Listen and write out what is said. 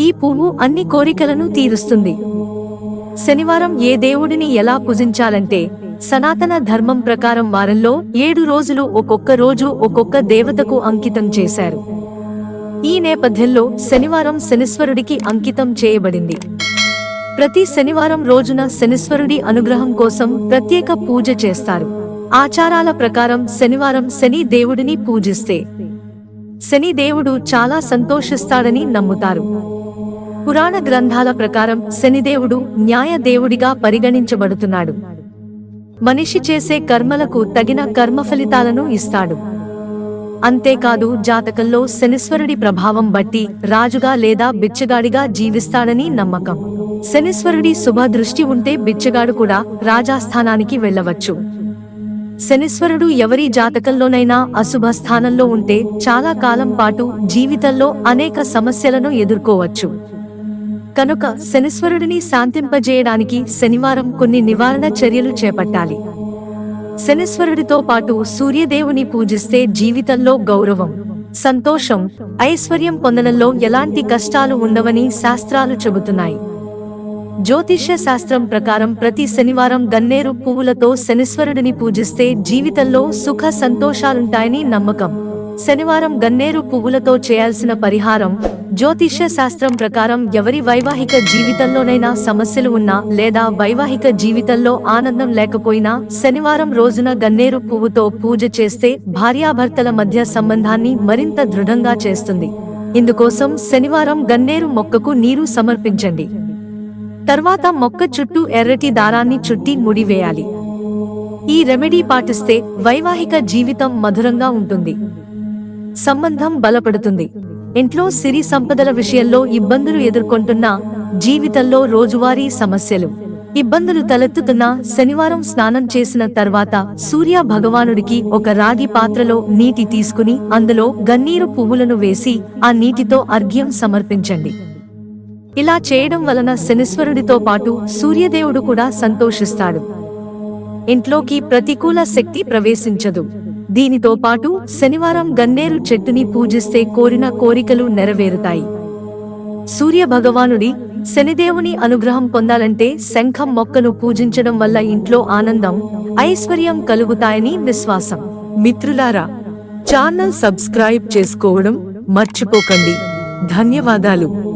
ఈ పువ్వు అన్ని కోరికలను తీరుస్తుంది. శనివారం ఏ దేవుడిని ఎలా పూజించాలంటే సనాతన ధర్మం ప్రకారం వారంలో ఏడు రోజులు ఒక్కొక్క రోజు ఒక్కొక్క దేవతకు అంకితం చేశారు. ఈ నేపథ్యంలో శనివారం శనిశ్వరుడికి అంకితం చేయబడింది. ప్రతి శనివారం రోజున శనిశ్వరుడి అనుగ్రహం కోసం ప్రత్యేక పూజ చేస్తారు. ఆచారాల ప్రకారం శనివారం శని దేవుడిని పూజిస్తే శని దేవుడు చాలా సంతోషిస్తాడని నమ్ముతారు. పురాణ గ్రంథాల ప్రకారం శనిదేవుడు న్యాయ దేవుడిగా పరిగణించబడుతున్నాడు. మనిషి చేసే కర్మలకు తగిన కర్మ ఫలితాలను ఇస్తాడు. అంతేకాదు జాతకంలో శనిశ్వరుడి ప్రభావం బట్టి రాజుగా లేదా బిచ్చగాడిగా జీవిస్తాడని నమ్మకం. శనిశ్వరుడి శుభ దృష్టి ఉంటే బిచ్చగాడు కూడా రాజాస్థానానికి వెళ్ళవచ్చు. శనిశ్వరుడు ఎవరి జాతకంలోనైనా అశుభ స్థానంలో ఉంటే చాలా కాలం పాటు జీవితంలో అనేక సమస్యలను ఎదుర్కోవచ్చు. కనుక శనిశ్వరుడిని శాంతింపజేయడానికి శనివారం కొన్ని నివారణ చర్యలు చేపట్టాలి. శనిశ్వరుడితో పాటు సూర్యదేవుని పూజిస్తే జీవితంలో గౌరవం సంతోషం ఐశ్వర్యం పొందడంలో ఎలాంటి కష్టాలు ఉండవని శాస్త్రాలు చెబుతున్నాయి. జ్యోతిష్య శాస్త్రం ప్రకారం ప్రతి శనివారం గన్నేరు పువ్వులతో శనిశ్వరుడిని పూజిస్తే జీవితంలో సుఖ సంతోషాలుంటాయని నమ్మకం. శనివారం గన్నేరు పువ్వులతో చేయాల్సిన పరిహారం జ్యోతిష్య శాస్త్రం ప్రకారం ఎవరి వైవాహిక జీవితంలోనైనా సమస్యలు ఉన్నా లేదా వైవాహిక జీవితంలో ఆనందం లేకపోయినా శనివారం రోజున గన్నేరు పువ్వుతో పూజ చేస్తే భార్యాభర్తల మధ్య సంబంధాన్ని మరింత దృఢంగా చేస్తుంది. ఇందుకోసం శనివారం గన్నేరు మొక్కకు నీరు సమర్పించండి. తర్వాత మొక్క చుట్టూ ఎర్రటి దారాన్ని చుట్టి ముడివేయాలి ఈ రెమెడీ పాటిస్తే వైవాహిక జీవితం మధురంగా ఉంటుంది. సంబంధం బలపడుతుంది. ఇంట్లో సిరి సంపదల విషయంలో ఇబ్బందులు ఎదుర్కొంటున్న జీవితంలో రోజువారీ సమస్యలు. ఇబ్బందులు తలెత్తుతున్న శనివారం స్నానం చేసిన తర్వాత సూర్య భగవానుడికి ఒక రాగి పాత్రలో నీటి తీసుకుని అందులో గన్నీరు పువ్వులను వేసి ఆ నీటితో అర్ఘ్యం సమర్పించండి. ఇలా చేయడం వలన శనిశ్వరుడితో పాటు సూర్యదేవుడు కూడా సంతోషిస్తాడు. ఇంట్లోకి ప్రతికూల శక్తి ప్రవేశించదు. దీనితో పాటు శనివారం గన్నేరు చెట్టుని పూజిస్తే కోరిన కోరికలు నెరవేరుతాయి. సూర్య భగవానుడి శనిదేవుని అనుగ్రహం పొందాలంటే శంఖం మొక్కను పూజించడం వల్ల ఇంట్లో ఆనందం ఐశ్వర్యం కలుగుతాయని విశ్వాసం. మిత్రులారా ఛానల్ సబ్స్క్రైబ్ చేసుకోవడం మర్చిపోకండి. ధన్యవాదాలు.